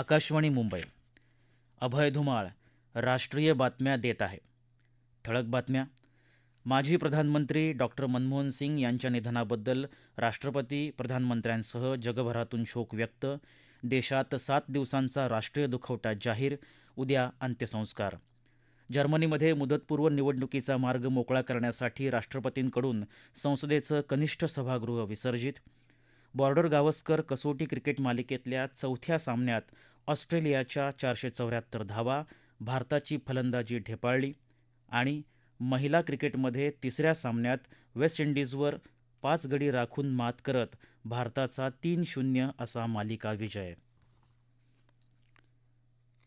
आकाशवाणी मुंबई. अभय धुमाळ राष्ट्रीय बातम्या देत आहे. ठळक बातम्या. माजी प्रधानमंत्री डॉक्टर मनमोहन सिंग यांच्या निधनाबद्दल राष्ट्रपती प्रधानमंत्र्यांसह जगभरातून शोक व्यक्त. देशात सात दिवसांचा राष्ट्रीय दुखवटा जाहीर. उद्या अंत्यसंस्कार. जर्मनीमध्ये मुदतपूर्व निवडणुकीचा मार्ग मोकळा करण्यासाठी राष्ट्रपतींकडून संसदेचं कनिष्ठ सभागृह विसर्जित. बॉर्डर गावस्कर कसोटी क्रिकेट मालिकेतल्या चौथ्या सामन्यात ऑस्ट्रेलियाच्या चारशे चौऱ्याहत्तर धावा भारताची फलंदाजी ढेपाळली आणि महिला क्रिकेटमध्ये तिसऱ्या सामन्यात वेस्ट इंडिजवर पाच गडी राखून मात करत भारताचा तीन शून्य असा मालिका विजय.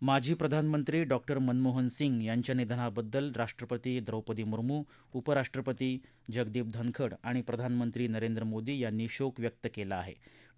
माजी प्रधानमंत्री डॉक्टर मनमोहन सिंग यांच्या निधनाबद्दल राष्ट्रपती द्रौपदी मुर्मू उपराष्ट्रपती जगदीप धनखड आणि प्रधानमंत्री नरेंद्र मोदी यांनी शोक व्यक्त केला आहे.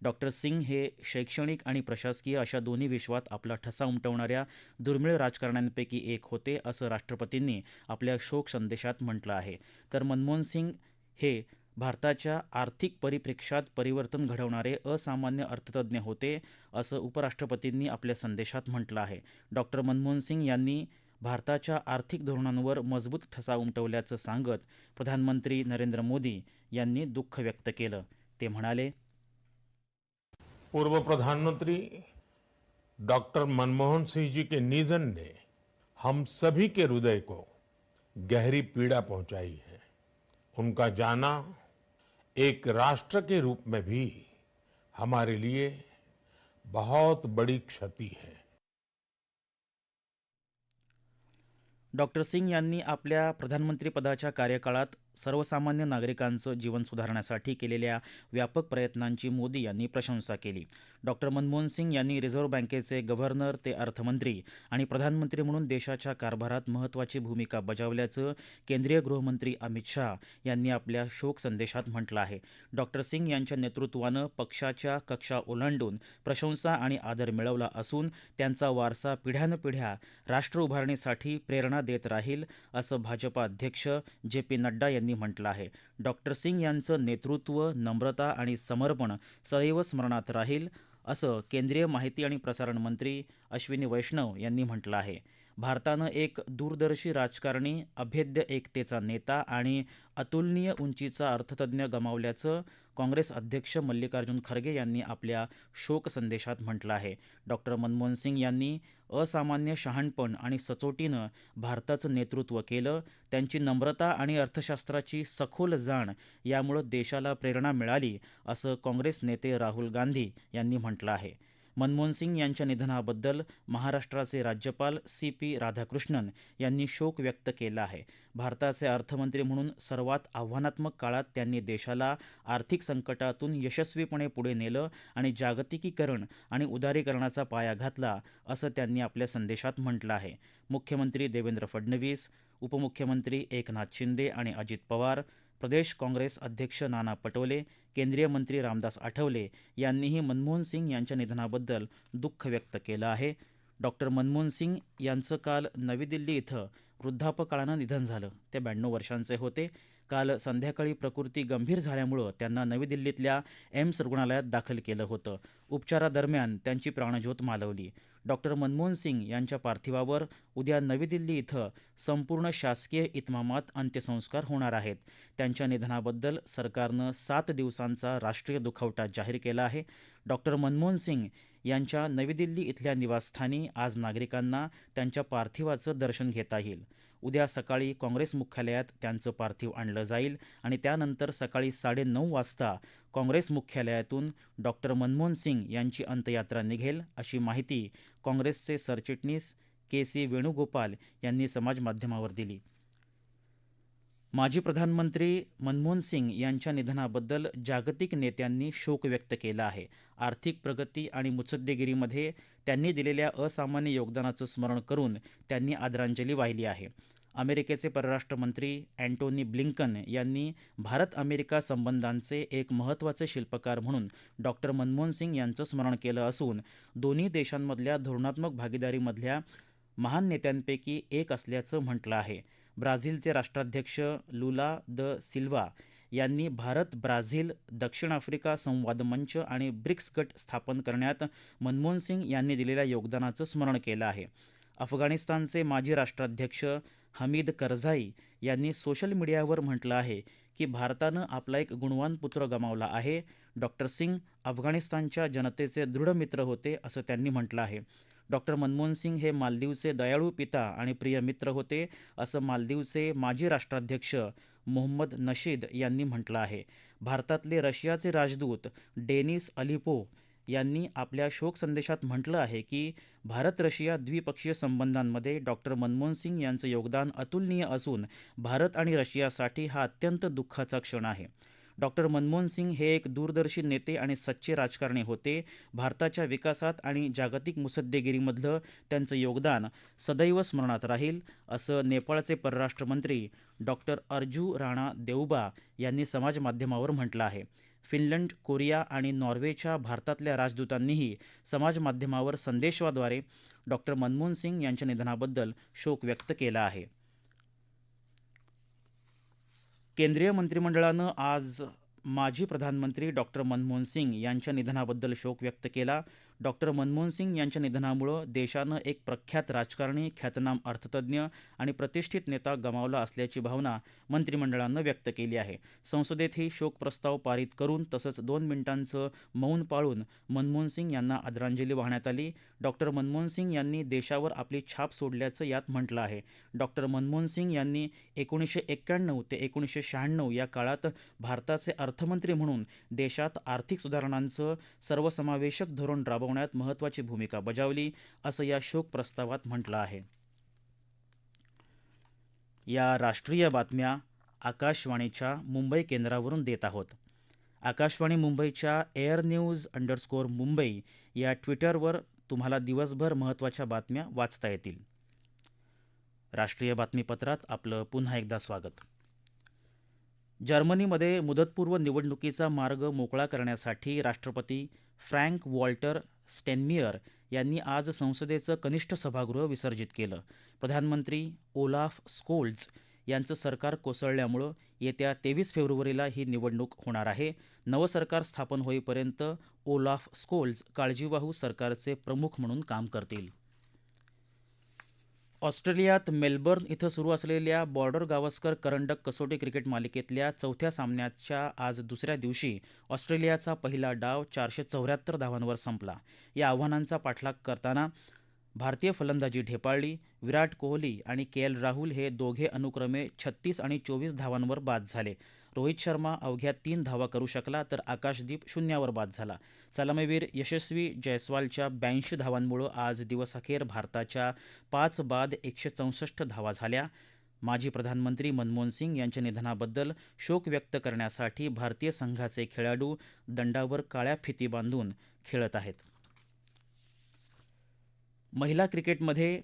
डॉक्टर सिंग हे शैक्षणिक आणि प्रशासकीय अशा दोन्ही विश्वात आपला ठसा उमटवणाऱ्या दुर्मिळ राजकारण्यांपैकी एक होते असं राष्ट्रपतींनी आपल्या शोक संदेशात म्हटलं आहे. तर मनमोहन सिंग हे भारताच्या आर्थिक परिप्रेक्ष्यात परिवर्तन घडवणारे असामान्य अर्थतज्ज्ञ होते असं उपराष्ट्रपतींनी आपल्या संदेशात म्हटलं आहे. डॉक्टर मनमोहन सिंग यांनी भारताच्या आर्थिक धोरणांवर मजबूत ठसा उमटवल्याचं सांगत प्रधानमंत्री नरेंद्र मोदी यांनी दुःख व्यक्त केलं. ते म्हणाले पूर्व प्रधानमंत्री डॉक्टर मनमोहन सिंह जी के निधन ने हम सभी के हृदय को गहरी पीड़ा पहुंचाई है। उनका जाना एक राष्ट्र के रूप में भी हमारे लिए बहुत बड़ी क्षति है। डॉक्टर सिंग यांनी आपल्या प्रधानमंत्रीपदाच्या कार्यकाळात सर्वसामान्य नागरिकांचं जीवन सुधारण्यासाठी केलेल्या व्यापक प्रयत्नांची मोदी यांनी प्रशंसा केली. डॉक्टर मनमोहन सिंग यांनी रिझर्व्ह बँकेचे गव्हर्नर ते अर्थमंत्री आणि प्रधानमंत्री म्हणून देशाच्या कारभारात महत्त्वाची भूमिका बजावल्याचं केंद्रीय गृहमंत्री अमित शाह यांनी आपल्या शोक संदेशात म्हटलं आहे. डॉक्टर सिंग यांच्या नेतृत्वानं पक्षाच्या कक्षा ओलांडून प्रशंसा आणि आदर मिळवला असून त्यांचा वारसा पिढ्यानपिढ्या राष्ट्र उभारणीसाठी प्रेरणा देत राहील असं भाजपा अध्यक्ष जे पी नड्डा यांनी म्हटलं आहे. डॉक्टर सिंग यांचं नेतृत्व नम्रता आणि समर्पण सदैव स्मरणात राहील असं केंद्रीय माहिती आणि प्रसारण मंत्री अश्विनी वैष्णव यांनी म्हटलं आहे. भारतानं एक दूरदर्शी राजकारणी अभेद्य एकतेचा नेता आणि अतुलनीय उंचीचा अर्थतज्ञ गमावल्याचं काँग्रेस अध्यक्ष मल्लिकार्जुन खरगे यांनी आपल्या शोक संदेशात म्हटलं आहे. डॉक्टर मनमोहन सिंग यांनी असामान्य शहाणपण आणि सचोटीनं भारताचं नेतृत्व केलं. त्यांची नम्रता आणि अर्थशास्त्राची सखोल जाण यामुळं देशाला प्रेरणा मिळाली असं काँग्रेस नेते राहुल गांधी यांनी म्हटलं आहे. मनमोहन सिंग यांच्या निधनाबद्दल महाराष्ट्राचे राज्यपाल सी पी राधाकृष्णन यांनी शोक व्यक्त केला आहे. भारताचे अर्थमंत्री म्हणून सर्वात आव्हानात्मक काळात त्यांनी देशाला आर्थिक संकटातून यशस्वीपणे पुढे नेलं आणि जागतिकीकरण आणि उदारीकरणाचा पाया घातला असं त्यांनी आपल्या संदेशात म्हटलं आहे. मुख्यमंत्री देवेंद्र फडणवीस उपमुख्यमंत्री एकनाथ शिंदे आणि अजित पवार प्रदेश काँग्रेस अध्यक्ष नाना पटोले केंद्रीय मंत्री रामदास आठवले यांनीही मनमोहन सिंग यांच्या निधनाबद्दल दुःख व्यक्त केलं आहे. डॉक्टर मनमोहन सिंग यांचं काल नवी दिल्ली इथं वृद्धापकाळानं निधन झालं. ते ब्याण्णव वर्षांचे होते. काल संध्याकाळी प्रकृती गंभीर झाल्यामुळं त्यांना नवी दिल्लीतल्या एम्स रुग्णालयात दाखल केलं होतं. उपचारादरम्यान त्यांची प्राणज्योत मालवली. डॉक्टर मनमोहन सिंग यांच्या पार्थिवावर उद्या नवी दिल्ली इथं संपूर्ण शासकीय इतमामात अंत्यसंस्कार होणार आहेत. त्यांच्या निधनाबद्दल सरकारनं सात दिवसांचा राष्ट्रीय दुखवटा जाहीर केला आहे. डॉक्टर मनमोहन सिंग यांच्या नवी दिल्ली इथल्या निवासस्थानी आज नागरिकांना त्यांच्या पार्थिवाचं दर्शन घेता येईल. उद्या सकाळी काँग्रेस मुख्यालयात त्यांचं पार्थिव आणलं जाईल आणि त्यानंतर सकाळी साडेनऊ वाजता काँग्रेस मुख्यालयातून डॉक्टर मनमोहन सिंग यांची अंत्ययात्रा निघेल अशी माहिती काँग्रेसचे सरचिटणीस के सी वेणुगोपाल यांनी समाजमाध्यमावर दिली. माजी प्रधानमंत्री मनमोहन सिंग यांच्या निधनाबद्दल जागतिक नेत्यांनी शोक व्यक्त केला आहे. आर्थिक प्रगती आणि मुत्सद्देगिरीमध्ये त्यांनी दिलेल्या असामान्य योगदानाचं स्मरण करून त्यांनी आदरांजली वाहिली आहे. अमेरिकेचे परराष्ट्र मंत्री अँटोनी ब्लिंकन यांनी भारत अमेरिका संबंधांचे एक महत्त्वाचे शिल्पकार म्हणून डॉक्टर मनमोहन सिंग यांचं स्मरण केलं असून दोन्ही देशांमधल्या धोरणात्मक भागीदारीमधल्या महान नेत्यांपैकी एक असल्याचं म्हटलं आहे. ब्राझीलचे राष्ट्राध्यक्ष लुला द सिल्वा यांनी भारत ब्राझील दक्षिण आफ्रिका संवाद मंच आणि ब्रिक्स गट स्थापन करण्यात मनमोहन सिंग यांनी दिलेल्या योगदानाचं स्मरण केलं आहे. अफगाणिस्तानचे माजी राष्ट्राध्यक्ष हमीद करझाई यांनी सोशल मीडियावर म्हटलं आहे की भारतानं आपला एक गुणवान पुत्र गमावला आहे. डॉक्टर सिंग अफगाणिस्तानच्या जनतेचे दृढ मित्र होते असं त्यांनी म्हटलं आहे. डॉक्टर मनमोहन सिंग हे मालदीवचे दयाळू पिता आणि प्रिय मित्र होते असं मालदीवचे माजी राष्ट्राध्यक्ष मोहम्मद नशीद यांनी म्हटलं आहे. भारतातले रशियाचे राजदूत डेनिस अलिपो यांनी आपल्या शोक संदेशात म्हटलं आहे की भारत रशिया द्विपक्षीय संबंधांमध्ये डॉक्टर मनमोहन सिंग यांचं योगदान अतुलनीय असून भारत आणि रशियासाठी हा अत्यंत दुःखाचा क्षण आहे. डॉक्टर मनमोहन सिंग हे एक दूरदर्शी नेते आणि सच्चे राजकारणी होते. भारताच्या विकासात आणि जागतिक मुसद्देगिरीमधलं त्यांचं योगदान सदैव स्मरणात राहील असं नेपाळचे परराष्ट्रमंत्री डॉक्टर अर्जू राणा देऊबा यांनी समाजमाध्यमावर म्हटलं आहे. फिनलंड कोरिया आणि नॉर्वेच्या भारतातल्या राजदूतांनीही समाजमाध्यमावर संदेशाद्वारे डॉक्टर मनमोहन सिंग यांच्या निधनाबद्दल शोक व्यक्त केला आहे. केंद्रीय मंत्रिमंडळानं आज माजी प्रधानमंत्री डॉक्टर मनमोहन सिंग यांच्या निधनाबद्दल शोक व्यक्त केला. डॉक्टर मनमोहन सिंग यांच्या निधनामुळं देशानं एक प्रख्यात राजकारणी ख्यातनाम अर्थतज्ज्ञ आणि प्रतिष्ठित नेता गमावला असल्याची भावना मंत्रिमंडळानं व्यक्त केली आहे. संसदेतही शोक प्रस्ताव पारित करून तसंच दोन मिनिटांचं मौन पाळून मनमोहन सिंग यांना आदरांजली वाहण्यात आली. डॉक्टर मनमोहन सिंग यांनी देशावर आपली छाप सोडल्याचं यात म्हटलं आहे. डॉक्टर मनमोहन सिंग यांनी एकोणीसशे एक्क्याण्णव ते एकोणीसशे शहाण्णव या काळात भारताचे अर्थमंत्री म्हणून देशात आर्थिक सुधारणांचं सर्वसमावेशक धोरण राबवण्यात महत्त्वाची भूमिका बजावली असं या शोक प्रस्तावात म्हटलं आहे. या राष्ट्रीय बातम्या आकाशवाणीच्या मुंबई केंद्रावरून देत आहोत. आकाशवाणी मुंबईच्या एअर न्यूज अंडरस्कोअर मुंबई या ट्विटरवर तुम्हाला दिवसभर महत्त्वाच्या बातम्या वाचता येतील. राष्ट्रीय बातमीपत्रात आपलं पुन्हा एकदा स्वागत. जर्मनीमध्ये मुदतपूर्व निवडणुकीचा मार्ग मोकळा करण्यासाठी राष्ट्रपती फ्रँक वॉल्टर स्टेनमियर यांनी आज संसदेचं कनिष्ठ सभागृह विसर्जित केलं. प्रधानमंत्री ओलाफ स्कोल्ज यांचं सरकार कोसळल्यामुळं येत्या तेवीस फेब्रुवारीला ही निवडणूक होणार आहे. नवं सरकार स्थापन होईपर्यंत ओलाफ स्कोल्ज काळजीवाहू सरकारचे प्रमुख म्हणून काम करतील. ऑस्ट्रेलियात मेलबर्न इथं सुरू असलेल्या बॉर्डर गावस्कर करंडक कसोटी क्रिकेट मालिकेतल्या चौथ्या सामन्याच्या आज दुसऱ्या दिवशी ऑस्ट्रेलियाचा पहिला डाव चारशे चौऱ्याहत्तर धावांवर संपला. या आव्हानांचा पाठलाग करताना भारतीय फलंदाजी ढेपाळली विराट कोहली आणि के एल राहुल हे दोघे अनुक्रमे छत्तीस आणि चोवीस धावांवर बाद झाले. रोहित शर्मा अवघ्या तीन धावा करू शकला तर आकाशदीप शून्यावर बाद झाला. सलामीवीर यशस्वी जयस्वालच्या ब्याऐंशी धावांमुळं आज दिवसअखेर भारताच्या पाच बाद एकशे चौसष्ट धावा झाल्या. माजी प्रधानमंत्री मनमोहन सिंग यांच्या निधनाबद्दल शोक व्यक्त करण्यासाठी भारतीय संघाचे खेळाडू दंडावर काळ्या फिती बांधून खेळत आहेत. महिला क्रिकेटमध्ये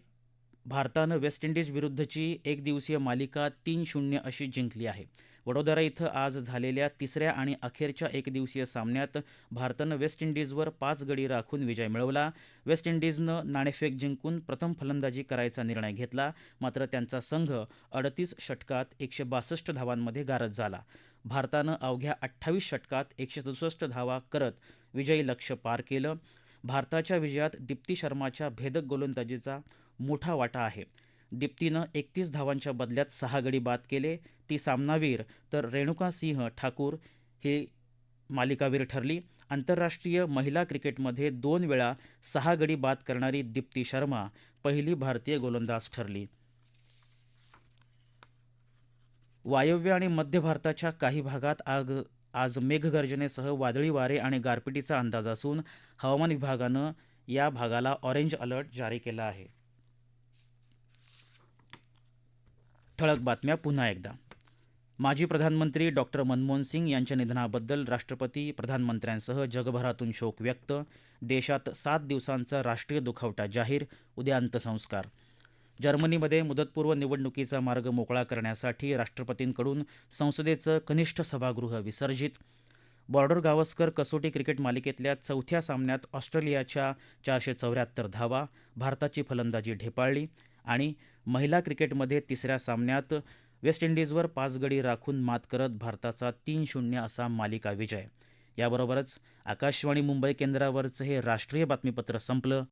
भारतानं वेस्ट इंडिजविरुद्धची एकदिवसीय मालिका तीन शून्य अशी जिंकली आहे. वडोदरा इथं आज झालेल्या तिसऱ्या आणि अखेरच्या एकदिवसीय सामन्यात भारतानं वेस्ट इंडिजवर पाच गडी राखून विजय मिळवला. वेस्ट इंडिजनं नाणेफेक जिंकून प्रथम फलंदाजी करायचा निर्णय घेतला. मात्र त्यांचा संघ अडतीस षटकात एकशे बासष्ट धावांमध्ये गारद झाला. भारतानं अवघ्या अठ्ठावीस षटकात एकशे सदुसष्ट धावा करत विजयी लक्ष्य पार केलं. भारताच्या विजयात दीप्ती शर्माच्या भेदक गोलंदाजीचा मोठा वाटा आहे. दीप्तीनं एकतीस धावांच्या बदल्यात सहा गडी बाद केले. ती सामनावीर. तर रेणुका सिंह ठाकूर ही मालिकावीर ठरली. आंतरराष्ट्रीय महिला क्रिकेटमध्ये दोन वेळा सहा गडी बाद करणारी दीप्ती शर्मा पहिली भारतीय गोलंदाज ठरली. वायव्य आणि मध्य भारताच्या काही भागात आग आज मेघगर्जनेसह वादळी वारे आणि गारपिटीचा अंदाज असून हवामान विभागानं या भागाला ऑरेंज अलर्ट जारी केला आहे. ठळक बातम्या पुन्हा एकदा. माजी प्रधानमंत्री डॉक्टर मनमोहन सिंग यांच्या निधनाबद्दल राष्ट्रपती प्रधानमंत्र्यांसह जगभरातून शोक व्यक्त. देशात सात दिवसांचा राष्ट्रीय दुखवटा जाहीर. उद्या अंत्यसंस्कार. जर्मनीमध्ये मुदतपूर्व निवडणुकीचा मार्ग मोकळा करण्यासाठी राष्ट्रपतींकडून संसदेचं कनिष्ठ सभागृह विसर्जित. बॉर्डर गावस्कर कसोटी क्रिकेट मालिकेतल्या चौथ्या सामन्यात ऑस्ट्रेलियाच्या चारशे चौऱ्याहत्तर धावा भारताची फलंदाजी ढेपाळली आणि महिला क्रिकेटमध्ये तिसऱ्या सामन्यात वेस्ट इंडिजवर पाच गडी राखून मात करत भारताचा तीन शून्य असा मालिका विजय. याबरोबरच आकाशवाणी मुंबई केंद्रावरचं हे राष्ट्रीय बातमीपत्र संपलं.